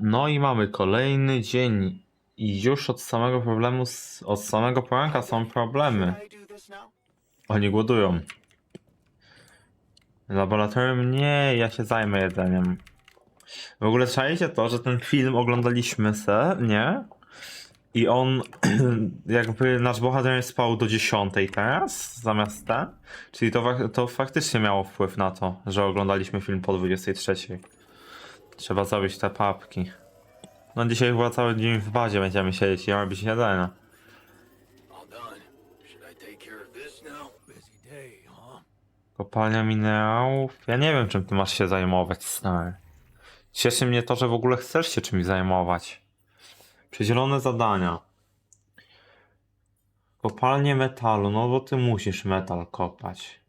No i mamy kolejny dzień. I już od samego problemu, od samego poranka są problemy. Oni głodują. Laboratorium? Nie, ja się zajmę jedzeniem. W ogóle czajcie to, że ten film oglądaliśmy se, nie? I on, jakby nasz bohater spał do 10 teraz, zamiast ten. Czyli to, to faktycznie miało wpływ na to, że oglądaliśmy film po 23. Trzeba zrobić te papki. No dzisiaj chyba cały dzień w bazie będziemy siedzieć i? Busy day, huh? Kopalnia minerałów? Ja nie wiem, czym ty masz się zajmować, stary. Cieszy mnie to, że w ogóle chcesz się czymś zajmować. Przydzielone zadania. Kopalnie metalu, no bo ty musisz metal kopać.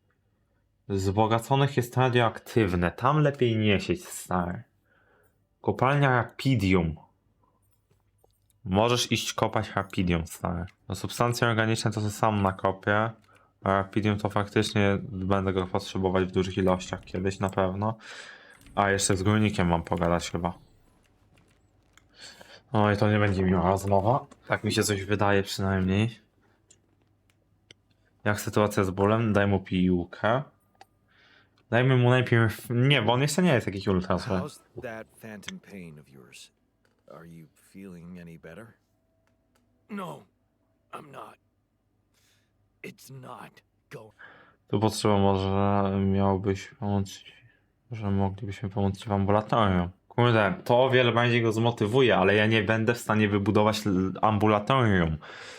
Wzbogaconych jest radioaktywne, tam lepiej nie sieć, stary. Kopalnia rapidium. Możesz iść kopać rapidium, stary. No substancje organiczne to co sam nakopię. A Rapidium to faktycznie będę go potrzebować w dużych ilościach kiedyś na pewno. A jeszcze z górnikiem mam pogadać chyba. No i to nie będzie miła rozmowa. Tak mi się coś wydaje przynajmniej. Jak sytuacja z bólem? Daj mu piłkę. Dajmy mu najpierw... Nie, bo on jeszcze nie jest jakiś ultra zły. How's that phantom pain of yours? Are you feeling any better? No, I'm not. It's not going. Tu potrzeba może miałbyś pomóc, że moglibyśmy pomóc ci w ambulatorium. Kurde, to o wiele bardziej go zmotywuje, ale ja nie będę w stanie wybudować l- ambulatorium.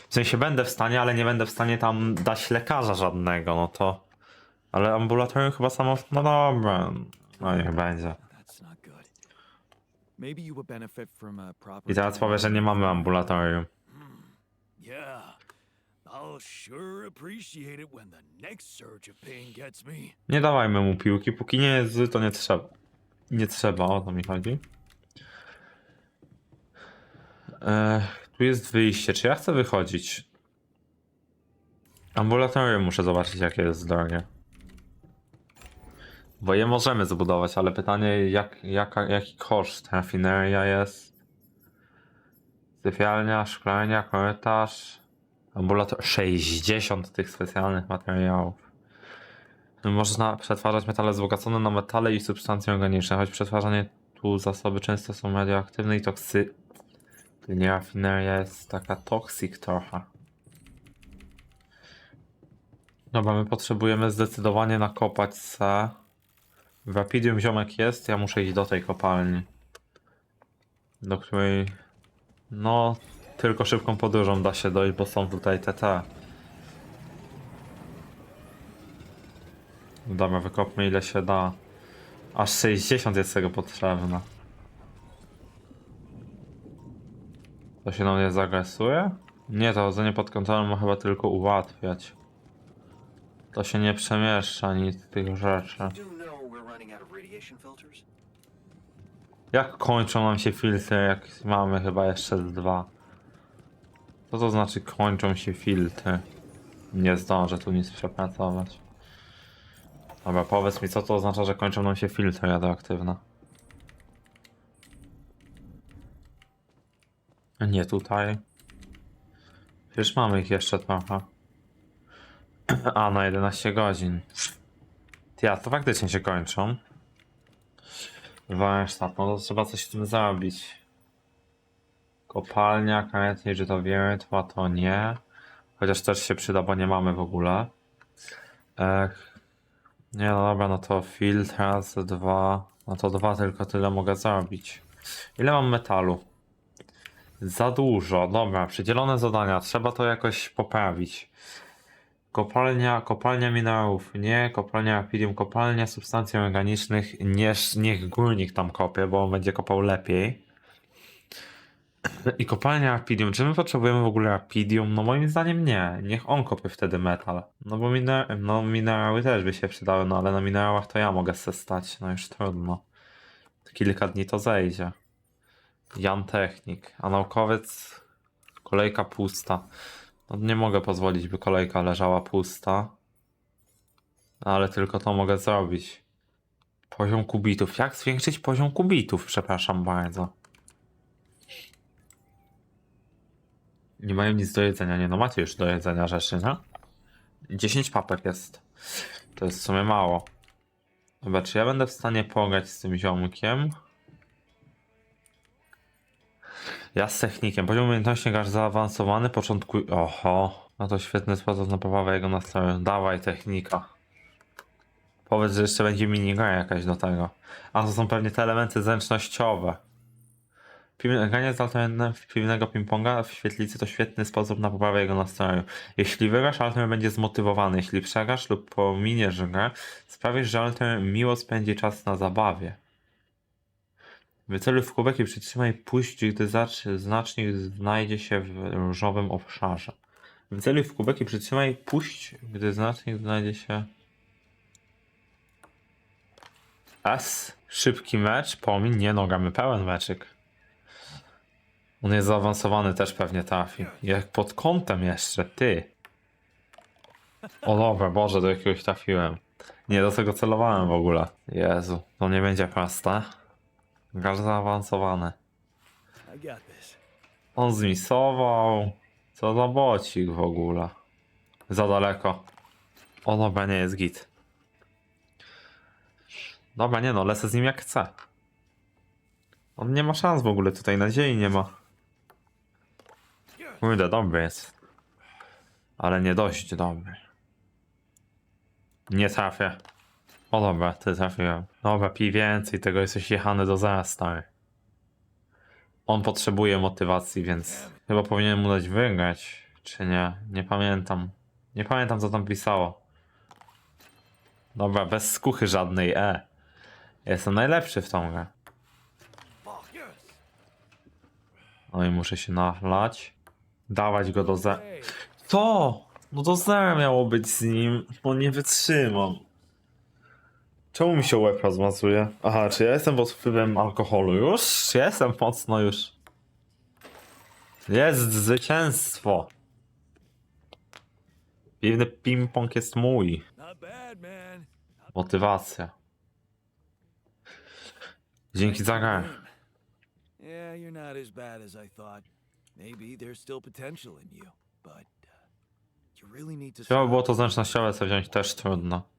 W sensie będę w stanie, ale nie będę w stanie tam dać lekarza żadnego, no to... Ale ambulatorium chyba samo... No dobra, no niech będzie. That's not good. Maybe you would benefit from a proper. I teraz powie, że nie mamy ambulatorium. Yeah. I'll sure appreciate it when the next surge of pain gets me. Nie dawajmy mu piłki, póki nie jest zły, to nie trzeba. Nie trzeba, o to mi chodzi. Ech, tu jest wyjście. Czy ja chcę wychodzić? Ambulatorium muszę zobaczyć, jakie jest drogie. Bo je możemy zbudować, ale pytanie, jak, jaka, jaki koszt? Rafineria jest. Sypialnia, szklarnia, korytarz. Ambulatorium. 60 tych specjalnych materiałów. Można przetwarzać metale wzbogacone na metale i substancje organiczne, choć przetwarzanie tu zasoby często są radioaktywne i toksy... Nie rafineria jest taka toksik trochę. Dobra, my potrzebujemy zdecydowanie nakopać se. W Rapidium ziomek jest, ja muszę iść do tej kopalni. Do której... No, tylko szybką podróżą da się dojść, bo są tutaj TT. Dobra, wykopmy ile się da. Aż 60 jest tego potrzebne. To się nam nie zagresuje? Nie, to chodzenie pod kontrolą ma chyba tylko ułatwiać. To się nie przemieszcza nic tych rzeczy. Jak kończą nam się filtry, jak mamy chyba jeszcze dwa? Co to znaczy kończą się filtry? Nie zdążę tu nic przepracować. Dobra, powiedz mi, co to oznacza, że kończą nam się filtry radioaktywne? Nie tutaj. Przecież mamy ich jeszcze trochę. A, na 11 godzin. Ja, to faktycznie się kończą. Warsztat, no to trzeba coś z tym zrobić. Kopalnia, kamienie żytowiertła to nie. Chociaż też się przyda, bo nie mamy w ogóle. Ech. Nie no dobra, no to filtr raz, dwa. No to dwa tylko tyle mogę zrobić. Ile mam metalu? Za dużo, dobra, przydzielone zadania, trzeba to jakoś poprawić. Kopalnia, kopalnia minerałów, nie, kopalnia rapidium, kopalnia substancji organicznych, nie, niech górnik tam kopie, bo on będzie kopał lepiej. I kopalnia rapidium, czy my potrzebujemy w ogóle rapidium? No moim zdaniem nie, niech on kopie wtedy metal. No bo miner no, minerały też by się przydały, no ale na minerałach to ja mogę se stać, no już trudno. Kilka dni to zejdzie. Jan Technik, a naukowiec kolejka pusta. No, nie mogę pozwolić, by kolejka leżała pusta. Ale tylko to mogę zrobić. Poziom kubitów. Jak zwiększyć poziom kubitów? Przepraszam bardzo. Nie mają nic do jedzenia. Nie no, macie już do jedzenia rzeczy, no? 10 papek jest. To jest w sumie mało. Zobacz, czy ja będę w stanie pogać z tym ziomkiem? Ja z technikiem. Poziom umiejętności grasz zaawansowany, początku... Oho. No to świetny sposób na poprawę jego nastroju. Dawaj technika. Powiedz, że jeszcze będzie minigra jakaś do tego. A to są pewnie te elementy zręcznościowe. Granie z alternem piwnego ping-ponga w świetlicy to świetny sposób na poprawę jego nastroju. Jeśli wygrasz, alter będzie zmotywowany. Jeśli przegrasz lub pominiesz grę, sprawisz, że alter miło spędzi czas na zabawie. Wyceluj w kubek i przytrzymaj puść, gdy znacznik znajdzie się w różowym obszarze. Wyceluj w kubek i przytrzymaj puść, gdy znacznik znajdzie się... S. Szybki mecz, pomin, nie no, gramy pełen meczyk. On jest zaawansowany, też pewnie trafi. Jak pod kątem jeszcze, ty. O dobra, Boże, do jakiegoś trafiłem. Nie, do tego celowałem w ogóle. Jezu, to nie będzie proste. Grasz zaawansowany. On zmisował. Co za bocik w ogóle. Za daleko. O dobra, nie jest git. Dobra, nie no, lecę z nim jak chcę. On nie ma szans w ogóle tutaj, nadziei nie ma. Kurde, dobry jest. Ale nie dość dobry. Nie trafię. O dobra, ty trafiłem. Dobra, pij więcej, tego jesteś jechany do zera, stary. On potrzebuje motywacji, więc chyba powinienem mu dać wygrać, czy nie? Nie pamiętam. Nie pamiętam, co tam pisało. Dobra, bez skuchy żadnej, e. Jestem najlepszy w tą grę. No i muszę się nachlać. Dawać go do zera. Hey, To! No do zera miało być z nim, bo nie wytrzymam. Czemu mi się łeb rozmazuje? Aha, czy ja jestem pod wpływem alkoholu już? Czy ja jestem mocno już? Jest zwycięstwo! Piwny ping-pong jest mój. Motywacja. Dzięki za grę. Yeah, you're not as bad as I thought. Maybe there's still potential in you, but uh, you really need to. Trzeba było to zręcznościowe sobie wziąć też trudno.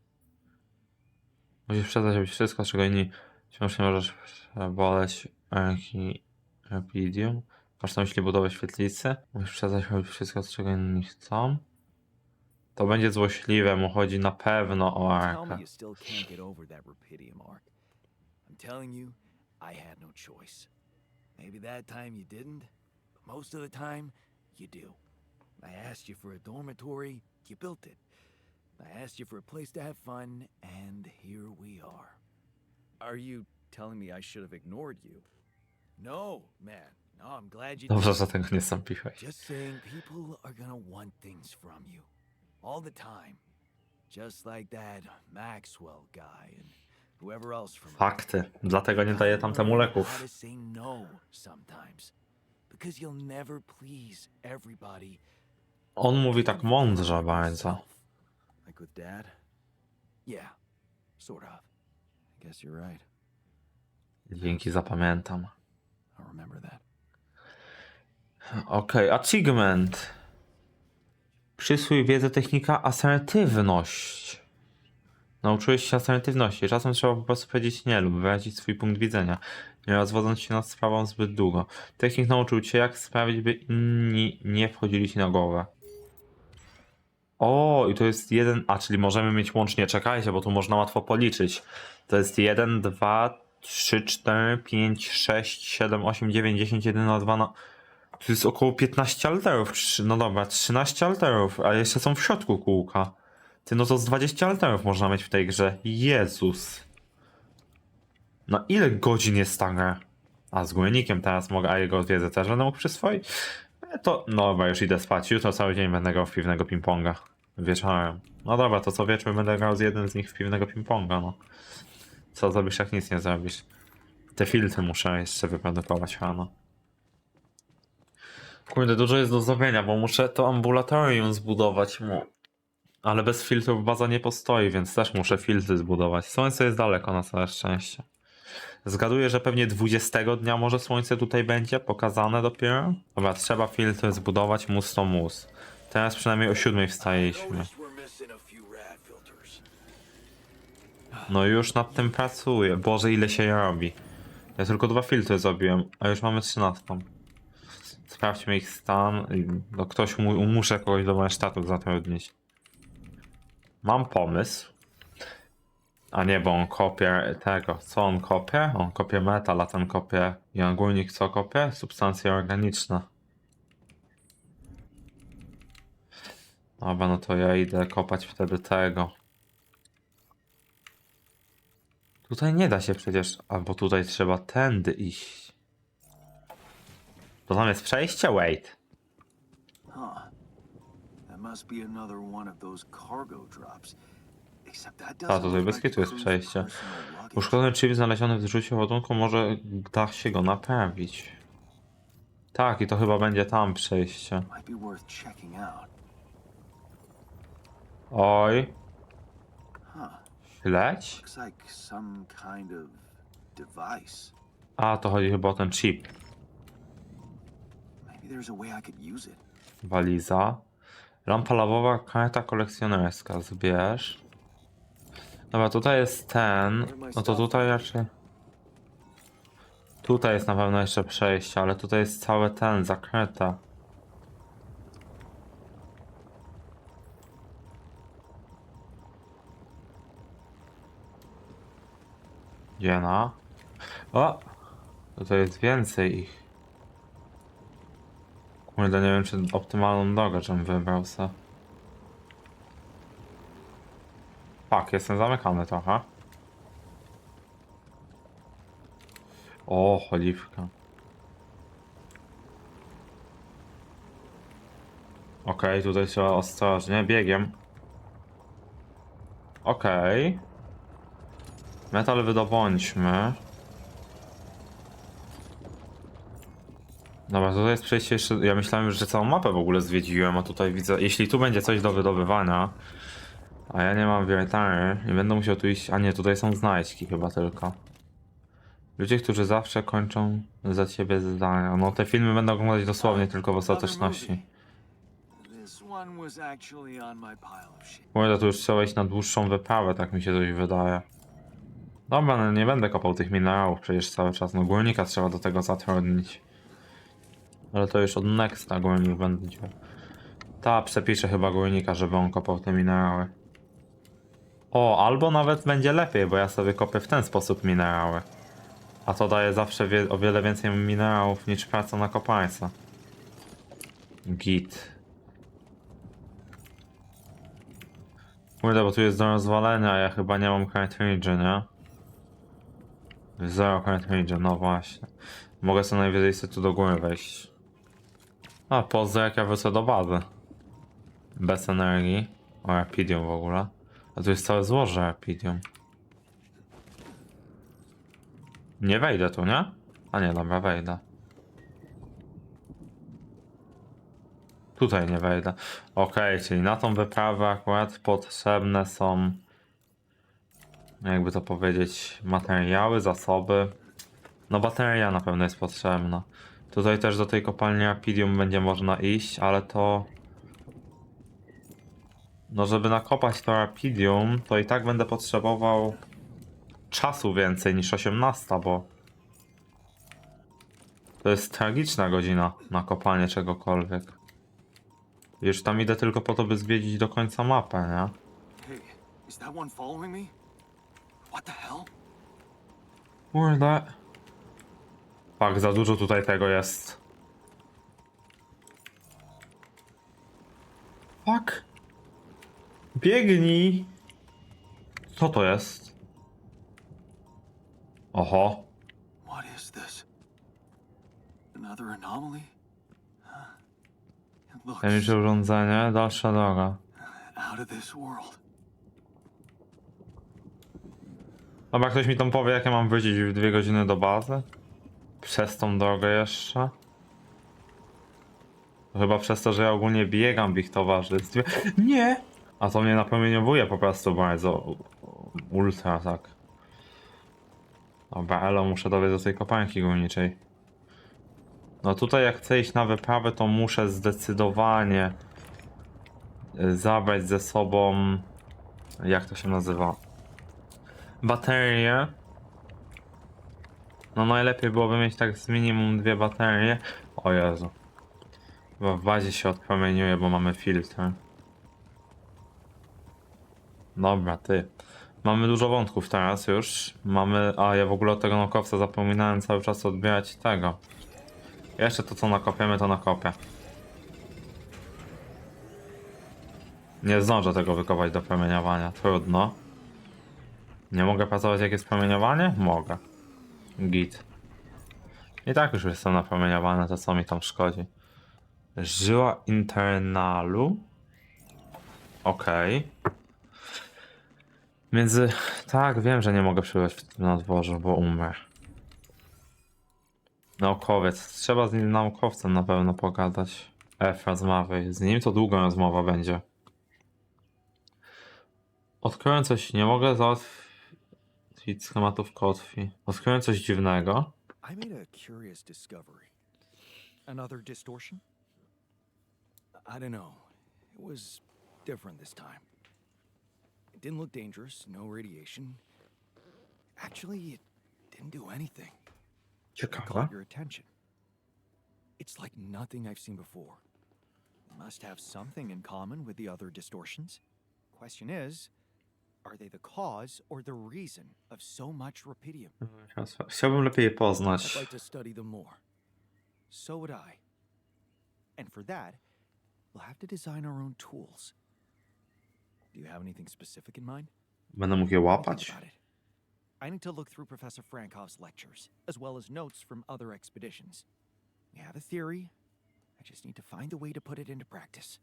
Musisz przestać robić wszystko, czego inni wciąż nie możesz boleć ręki Rapidium. Masz na myśli budowę świetlicy. Musisz przestać robić wszystko, czego inni chcą. To będzie złośliwe, mu chodzi na pewno o Arkę. I'm telling you, I had no choice. Maybe that time you didn't, but most of the time, you do. I asked you for a dormitory, you built it. I asked you for a place to have fun, and here we are. Are you telling me I should have ignored you? No, man. No, I'm glad you Dobrze, did. że tego nie sąpiłeś. Just saying people are gonna want things from you. All the time. Just like that Maxwell guy and whoever else from Fakty. Dlatego nie daję tamtemu Learn leków. How to say no sometimes. Because you'll never please everybody. On mówi tak mądrze bardzo. Like with Dad? Yeah, sort of. I guess you're right. Dzięki, zapamiętam. I'll remember that. Okej, achievement. Przysłuj wiedzę technika asertywność. Nauczyłeś się asertywności. Czasem trzeba po prostu powiedzieć nie lub wyrazić swój punkt widzenia, nie rozwodząc się nad sprawą zbyt długo. Technik nauczył cię, jak sprawić, by inni nie wchodzili ci na głowę. O, i to jest jeden. A, czyli możemy mieć łącznie, czekajcie, bo tu można łatwo policzyć. To jest 1, 2, 3, 4, 5, 6, 7, 8, 9, 10, 11, 2, no. Tu jest około 15 alterów. No dobra, 13 alterów, a jeszcze są w środku kółka. Ty, no to z 20 alterów można mieć w tej grze. Jezus. Na ile godzin jest ta gra? A z górnikiem teraz mogę, a jego wiedzę też będę mógł przyswoić? To, no dobra, już idę spać. Jutro cały dzień będę grał w piwnego ping-ponga. Wieczorem. No dobra, to co wieczór będę grał z jednym z nich w piwnego ping-ponga, no. Co zrobisz, jak nic nie zrobisz? Te filtry muszę jeszcze wyprodukować rano. Kurde, dużo jest do zrobienia, bo muszę to ambulatorium zbudować mu. Ale bez filtrów baza nie postoi, więc też muszę filtry zbudować. Słońce jest daleko na całe szczęście. Zgaduję, że pewnie 20 dnia może słońce tutaj będzie pokazane dopiero. Dobra, trzeba filtry zbudować, mus to mus. Teraz przynajmniej o 7 wstaliśmy. Noticed we're missing a few rad filters. No już nad tym pracuję. Boże, ile się robi. Ja tylko dwa filtry zrobiłem, a już mamy 13. Sprawdźmy ich stan. No ktoś mu, muszę kogoś do warsztatu zatrudnić. Mam pomysł. A nie, bo on kopie tego. Co on kopie? On kopie metal, a ten kopie. I ogólnik co kopie? Substancje organiczne. Dobra, no to ja idę kopać wtedy tego. Tutaj nie da się przecież, albo tutaj trzeba tędy iść. To tam jest przejście? Wait. Huh. That must be another one of those cargo drops. A, bez like kitu jest przejście. Uszkodzony chip znaleziony w zrzucie ładunku, może da się go naprawić. Tak, i to chyba będzie tam przejście. Oj, device. A, to chodzi chyba o ten chip. Waliza. Lampa lawowa, karta kolekcjonerska. Zbierz. Dobra, tutaj jest ten. No to tutaj raczej... Tutaj jest na pewno jeszcze przejście, ale tutaj jest cały ten, zakryte. Dziena. O! Tutaj jest więcej ich. Kurde, nie wiem czy optymalną drogę czym wybrał se. Tak, jestem zamykany trochę. O, choliwka. Okej, tutaj trzeba ostrożnie, biegiem. Okej. Metal wydobądźmy. Dobra, tutaj jest przejście jeszcze. Ja myślałem że całą mapę w ogóle zwiedziłem, a tutaj widzę. Jeśli tu będzie coś do wydobywania, a ja nie mam wiertary, nie będę musiał tu iść. A nie, tutaj są znajdźki chyba tylko. Ludzie, którzy zawsze kończą za ciebie zdania. No te filmy będę oglądać dosłownie tylko w ostateczności. Kurde, tu już trzeba iść na dłuższą wyprawę, tak mi się coś wydaje. Dobra, no nie będę kopał tych minerałów przecież cały czas. No górnika trzeba do tego zatrudnić. Ale to już od Nexta górnik będzie. Ta, przepiszę chyba górnika, żeby on kopał te minerały. O, albo nawet będzie lepiej, bo ja sobie kopię w ten sposób minerały. A to daje zawsze wie o wiele więcej minerałów niż praca na kopańca. Git. Kurde, bo tu jest do rozwalenia, a ja chyba nie mam cartridge, nie? Zero cartridge, no właśnie. Mogę sobie najwyżej sobie tu do góry wejść. A, pozdro jak ja wrócę do bazy. Bez energii. O, Rapidium w ogóle. A tu jest całe złoże Rapidium. Nie wejdę tu, nie? A nie, dobra, wejdę. Tutaj nie wejdę. Okej, czyli na tą wyprawę akurat potrzebne są, jakby to powiedzieć, materiały, zasoby. No bateria na pewno jest potrzebna. Tutaj też do tej kopalni Rapidium będzie można iść, ale to... No żeby nakopać to Rapidium, to i tak będę potrzebował czasu więcej niż 18, bo... To jest tragiczna godzina na kopanie czegokolwiek. Już tam idę tylko po to, by zwiedzić do końca mapę, nie? Hey, is that one following me? What the hell? Kurde. Tak, za dużo tutaj tego jest. Fuck. Biegnij. Co to jest? Oho. What is this? Another anomaly? Tajemnicze urządzenie, dalsza droga. out of this world. Dobra, ktoś mi tam powie, jak ja mam wrócić w dwie godziny do bazy? Przez tą drogę jeszcze? Chyba przez to, że ja ogólnie biegam w ich towarzystwie. Nie! A to mnie napromieniowuje po prostu bardzo. Ultra, tak. Dobra, Elo, muszę dowiedzieć do tej kopanki górniczej. No tutaj jak chcę iść na wyprawę, to muszę zdecydowanie y, zabrać ze sobą... Jak to się nazywa? Baterie. No najlepiej byłoby mieć tak z minimum dwie baterie. O Jezu. Bo w bazie się odpromieniuje, bo mamy filtr. Dobra, ty. Mamy dużo wątków teraz już. Mamy. A ja w ogóle od tego naukowca zapominałem cały czas odbierać tego. Jeszcze to co nakopiemy, to nakopię. Nie zdążę tego wykopać do promieniowania. Trudno. Nie mogę pracować jak jest promieniowanie? Mogę. Git. I tak już jestem napromieniowany, to co mi tam szkodzi. Żyła internalu. Okej. Między... Tak, wiem, że nie mogę przybywać w tym nadworzu, bo umrę. Naukowiec. Trzeba z nim naukowcem na pewno pogadać. Efra z Mawej. Z nim to długa rozmowa będzie. Odkryłem coś, nie mogę załatwić schematów kotwi. Odkryłem coś dziwnego. I made a curious discovery. Another distortion? I don't know. It was different this time. Didn't look dangerous, no radiation. Actually, it didn't do anything. It caught your attention. It's like nothing I've seen before. It must have something in common with the other distortions. Question is, are they the cause or the reason of so much rupidium? Chciałbym lepiej je I'd like to study them more. So would I. And for that, we'll have to design our own tools. Do you have anything specific in mind? Będę mógł je łapać? I need to look through Professor Frankov's lectures, as well as notes from other expeditions. We have a theory. I just need to find a way to put it into practice.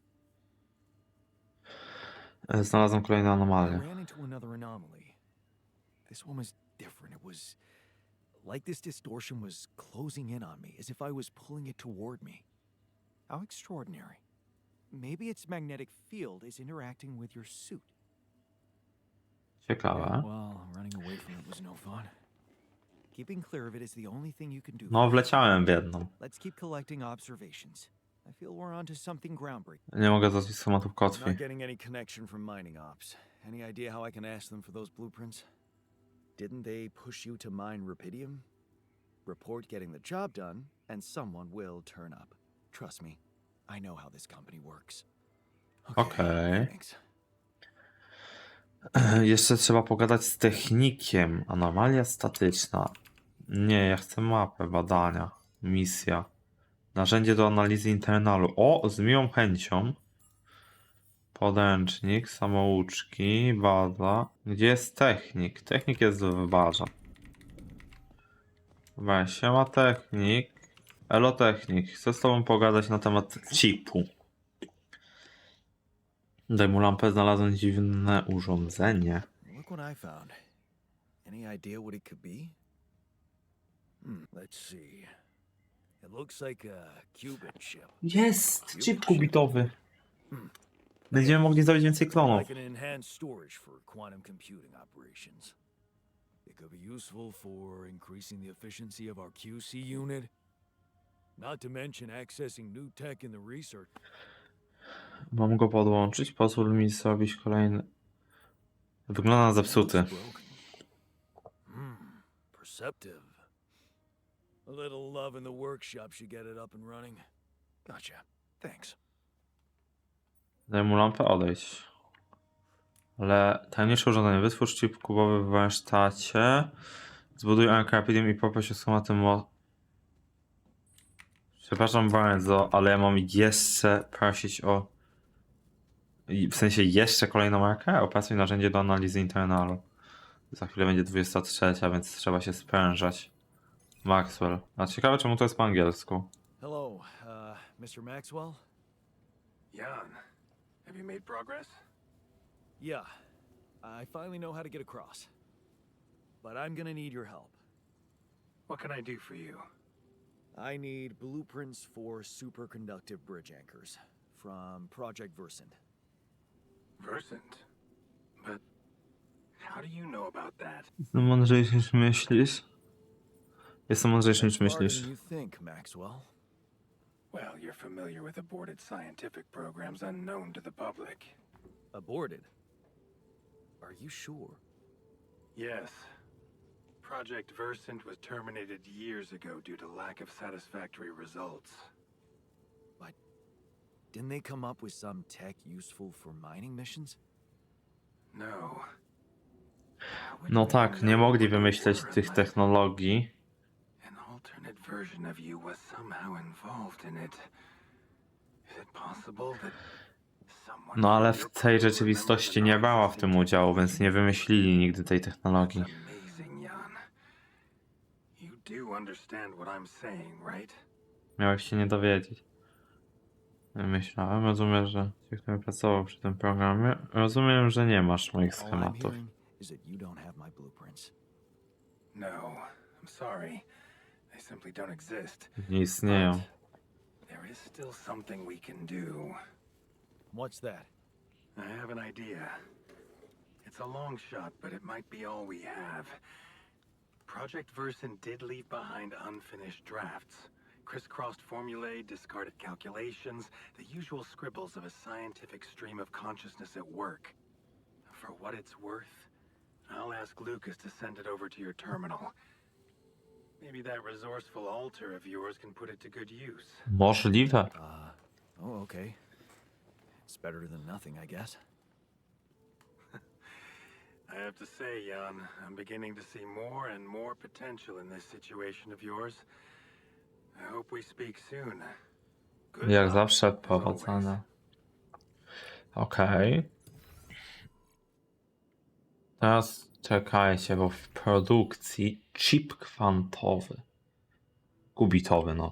Eh, Znalazłem kolejne I anomalie. ran into another anomaly. This one was different. It was like this distortion was closing in on me, as if I was pulling it toward me. How extraordinary. Maybe its magnetic field is interacting with your suit. Ciekawe. Well, running away from it was no fun. Keeping clear of it is the only thing you can do. No, wleciałem w jedną. Let's keep collecting observations. I feel we're onto something groundbreaking. Nie mogę załatwić schematów kotwi. Not getting any connection from mining ops. Any idea how I can ask them for those blueprints? Didn't they push you to mine rupidium? Report getting the job done, and someone will turn up. Trust me, I know how this company works. Okej. Thanks. Jeszcze trzeba pogadać z technikiem. Anomalia statyczna. Nie, ja chcę mapę, badania, misja. Narzędzie do analizy internalu. O, z miłą chęcią. Podręcznik, samouczki, baza. Gdzie jest technik? Technik jest w barze. Dobra, siema technik. Elo technik, chcę z tobą pogadać na temat chipu. Daj mu lampę, znalazłem dziwne urządzenie. Look what I found. Any idea what it could be? Hmm, let's see. It looks like a Cuban chip. Jest! Chip kubitowy. Będziemy mogli zrobić więcej klonów. Like an enhanced storage for quantum computing operations. It could be useful for increasing the efficiency of our QC unit. Not to mention accessing new tech in the research. Mam go podłączyć, pozwól mi zrobić kolejny. Wygląda na zepsuty. Hmm, perceptive. A little love in the workshop should get it up and running. Gotcha. Thanks. Daj mu lampę, odejdź. Ale tajemnicze urządzenie. Wytwórz chip kubowy w warsztacie. Zbuduj Ankrapidium i schematy mo... Przepraszam bardzo, ale ja mam jeszcze prosić o... W sensie jeszcze kolejną markę? Opracuj narzędzie do analizy internalu. Za chwilę będzie 23, więc trzeba się sprężać. Maxwell. A ciekawe czemu to jest po angielsku. Hello, uh, Mr. Maxwell? Jan, have you made progress? Yeah, I finally know how to get across. But I'm gonna need your help. What can I do for you? I need blueprints for superconductive bridge anchors from Project Versant. Versant. But how do you know about that? No mądrzej niż myślisz. Jestem mądrzejszy niż Harder myślisz. than you think, Maxwell. Well, you're familiar with aborted scientific programs unknown to the public. Aborted. Are you sure? Yes. Project Versant was terminated years ago due to lack of satisfactory results. Didn't they come up with some tech useful for mining missions? No. No tak, nie mogli wymyśleć tych technologii. An alternate version of you was somehow involved in it. Is it possible that someone No ale w tej rzeczywistości nie brała w tym udziału, więc nie wymyślili nigdy tej technologii. Do understand what I'm saying, right? Miałeś się nie dowiedzieć. Myślałem, rozumiem, że ktoś, kto pracował przy tym programie, rozumiem, że nie masz moich schematów. hearing is that you don't have my blueprints. No, I'm sorry. They simply don't exist. Nie istnieją. But there is still something we can do. What's that? I have an idea. It's a long shot, but it might be all we have. Project Versant did leave behind unfinished drafts. Crisscrossed formulae, discarded calculations, the usual scribbles of a scientific stream of consciousness at work. For what it's worth, I'll ask Lucas to send it over to your terminal. Maybe that resourceful alter of yours can put it to good use. Możliwe. Uh, oh, okay. It's better than nothing, I guess. I have to say, Jan, I'm beginning to see more and more potential in this situation of yours. I hope we speak soon. Good Jak luck, zawsze, as always. powodzenia. Okej. Teraz czekajcie, bo w produkcji chip kwantowy. Kubitowy, no.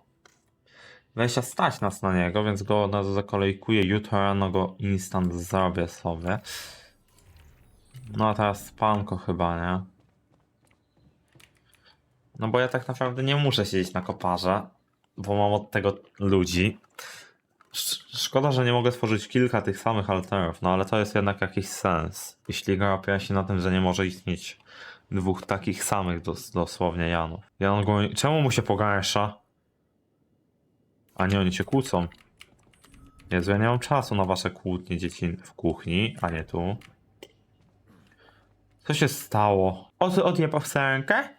Weź stać nas na niego, więc go od razu zakolejkuję. Jutro rano go instant zrobię sobie. No a teraz spanko chyba, nie? No bo ja tak naprawdę nie muszę siedzieć na koparze, bo mam od tego ludzi. Sz- Szkoda, że nie mogę stworzyć kilka tych samych alterów, no ale to jest jednak jakiś sens. Jeśli gra opiera się na tym, że nie może istnieć dwóch takich samych dos dosłownie Janów. Jan. Czemu mu się pogarsza? A nie, oni się kłócą. Jezu, ja nie mam czasu na wasze kłótnie dzieci w kuchni, a nie tu. Co się stało? Od, odjebał w rękę?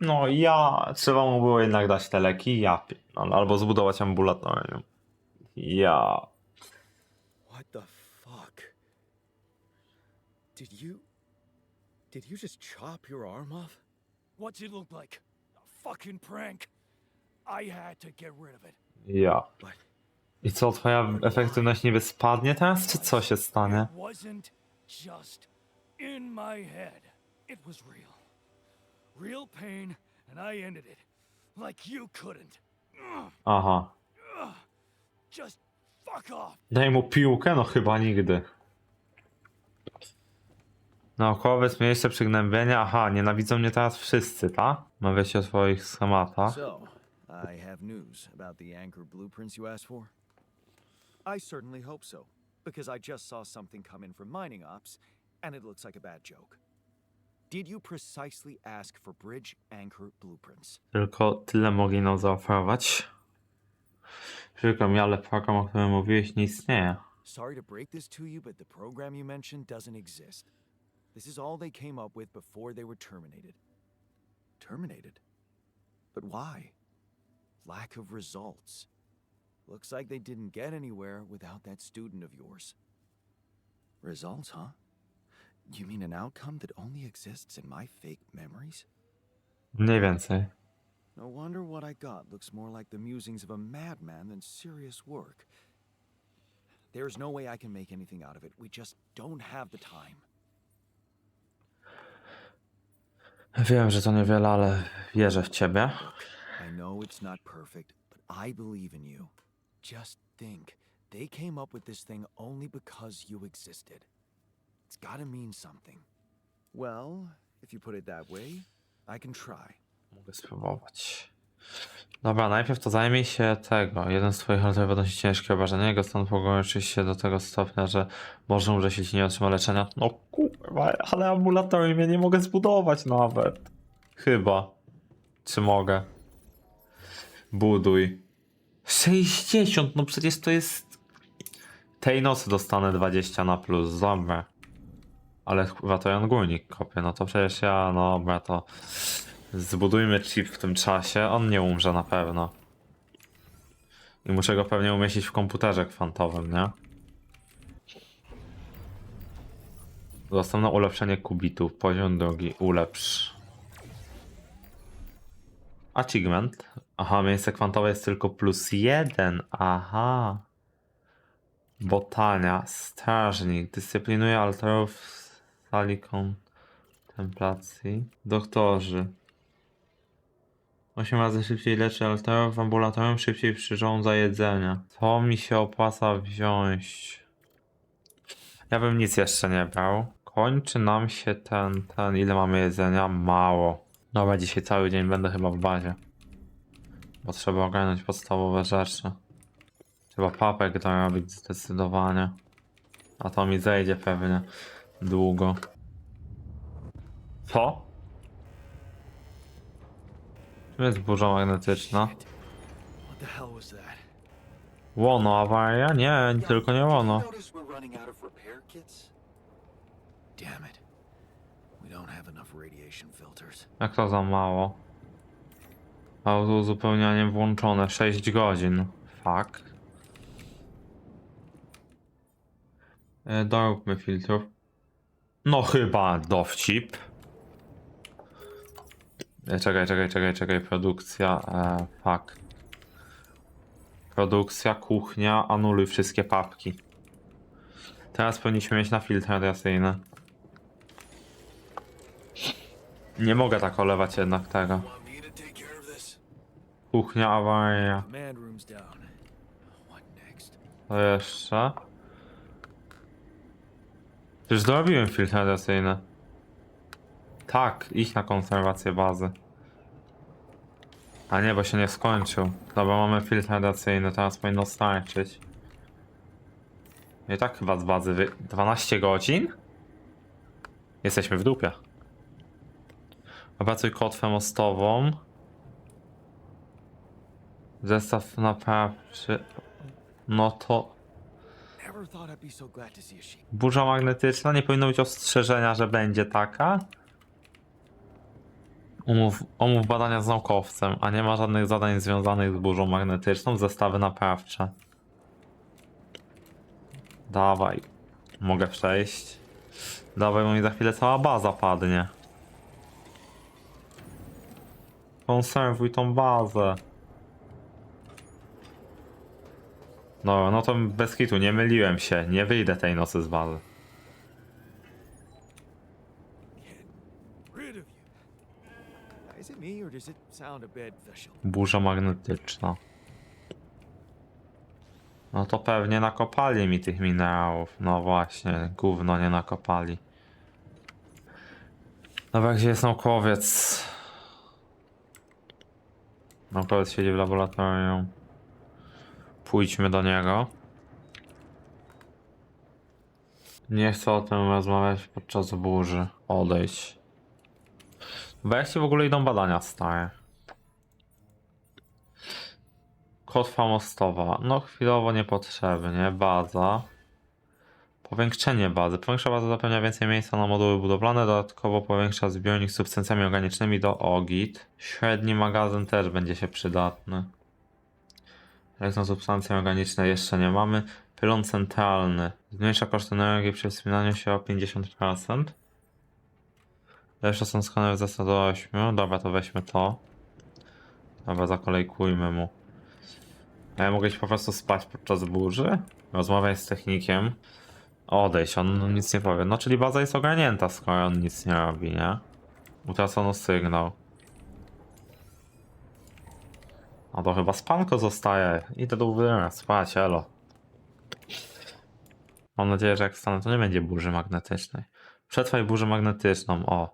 No ja... Trzeba mu było jednak dać te leki, ja... pi- no, Albo zbudować ambulatorium. Ja... What the fuck? Did you. Did you just chop your arm off? What's it look like? A fucking prank. I had to get rid of it. Ja. But I co, twoja efektywność niby spadnie teraz, czy co się stanie? It wasn't just in my head. It was real. Real pain, and I ended it. Like you couldn't. Aha. Just fuck off. Daj mu piłkę? No chyba nigdy. Naukowiec, miejsce przygnębienia. Aha, nienawidzą mnie teraz wszyscy, tak? Mawiacie o swoich schematach. So, I have news about the Anchor blueprints you asked for? I certainly hope so, because I just saw something come in from mining ops, and it looks like a bad joke. Did you precisely ask for bridge anchor blueprints? Tylko tyle mogli nam zaoferować. Przykro mi, ale program, o którym mówiłeś, nie istnieje. Sorry to break this to you, but the program you mentioned doesn't exist. This is all they came up with before they were terminated. Terminated? But why? Lack of results. Looks like they didn't get anywhere without that student of yours. Results, huh? You mean an outcome that only exists in my fake memories? Mniej więcej. No wonder what I got looks more like the musings of a madman than serious work. There's no way I can make anything out of it. We just don't have the time. Wiem, że to niewiele, ale wierzę w ciebie. I know it's not perfect, but I believe in you. Just think, they came up with this thing only because you existed. It's gotta mean something. Well, if you put it that way, I can try. Mogę spróbować. Dobra, najpierw to zajmij się tego. Jeden z twoich alterów odnosi ciężkie obrażenia. Jego stan pogorszy się do tego stopnia, że może umrzeć, jeśli nie otrzyma leczenia. No kurwa, ale ambulatorium ja nie mogę zbudować nawet. Chyba. Czy mogę? Buduj. 60, no przecież to jest... Tej nocy dostanę 20 na plus, dobra. Ale chyba to Jan Górnik kopie, no to przecież ja, no dobra, to... Zbudujmy chip w tym czasie, on nie umrze na pewno. I muszę go pewnie umieścić w komputerze kwantowym, nie? Został na ulepszenie kubitu. Poziom drugi. Ulepsz. Achievement. Aha, miejsce kwantowe jest tylko plus jeden. Aha. Botania. Strażnik. Dyscyplinuje alterów sali kontemplacji. Doktorzy. 8 razy szybciej leczy alterów w ambulatorium, szybciej przyrządza jedzenia. Co mi się opłaca wziąć? Ja bym nic jeszcze nie brał. Kończy nam się ten, ten, ile mamy jedzenia? Mało. Dobra, dzisiaj cały dzień będę chyba w bazie. Bo trzeba ogarnąć podstawowe rzeczy. Trzeba papek dorobić zdecydowanie. A to mi zejdzie pewnie długo. Co? Tu jest burza magnetyczna. What the hell was that? Łono, awaria? Nie, tylko nie łono. Jak to za mało? Auto uzupełnianie włączone 6 godzin. Fuck. E, Doróbmy filtrów. No chyba dowcip. Czekaj, czekaj, czekaj, czekaj. Produkcja. E, fuck. Produkcja, kuchnia, anuluj wszystkie papki. Teraz powinniśmy mieć na filtr radiacyjny. Nie mogę tak olewać jednak tego. Kuchnia, awaria. To jeszcze. Przecież dorobiłem filtr radiacyjny. Tak, iść na konserwację bazy. A nie, bo się nie skończył. Dobra, mamy filtr radiacyjny, teraz powinno starczyć. I tak chyba z bazy wy... 12 godzin? Jesteśmy w dupie. Opracuj kotwę mostową. Zestaw naprawczy. No to... Burza magnetyczna, nie powinno być ostrzeżenia, że będzie taka. Umów, omów badania z naukowcem, a nie ma żadnych zadań związanych z burzą magnetyczną, zestawy naprawcze. Dawaj. Mogę przejść. Dawaj, bo mi za chwilę cała baza padnie. Konserwuj tą bazę. No, no to bez kitu, nie myliłem się. Nie wyjdę tej nocy z bazy. Burza magnetyczna. No to pewnie nakopali mi tych minerałów. No właśnie, gówno nie nakopali. Dobra, gdzie jest naukowiec? Naukowiec siedzi w laboratorium. Pójdźmy do niego. Nie chcę o tym rozmawiać podczas burzy. Odejdź. Bo w ogóle idą badania stare? Kotwa mostowa. No chwilowo niepotrzebnie. Baza. Powiększenie bazy. Powiększa baza zapewnia więcej miejsca na moduły budowlane. Dodatkowo powiększa zbiornik z substancjami organicznymi do OGIT. Średni magazyn też będzie się przydatny. Jak na substancje organiczne jeszcze nie mamy. Pylon centralny. Zmniejsza koszty energii przy wspinaniu się o 50%. Jeszcze są skanery zasad do 8. Dobra, to weźmy to. Dobra, zakolejkujmy mu. A ja mogę iść po prostu spać podczas burzy? Rozmawiać z technikiem. Odejść, on nic nie powie. No, czyli baza jest ogarnięta, skoro on nic nie robi, nie? Utracono sygnał. A to chyba spanko zostaje. Idę do uwielbienia, spać, elo. Mam nadzieję, że jak wstanę, to nie będzie burzy magnetycznej. Przetrwaj burzę magnetyczną, o.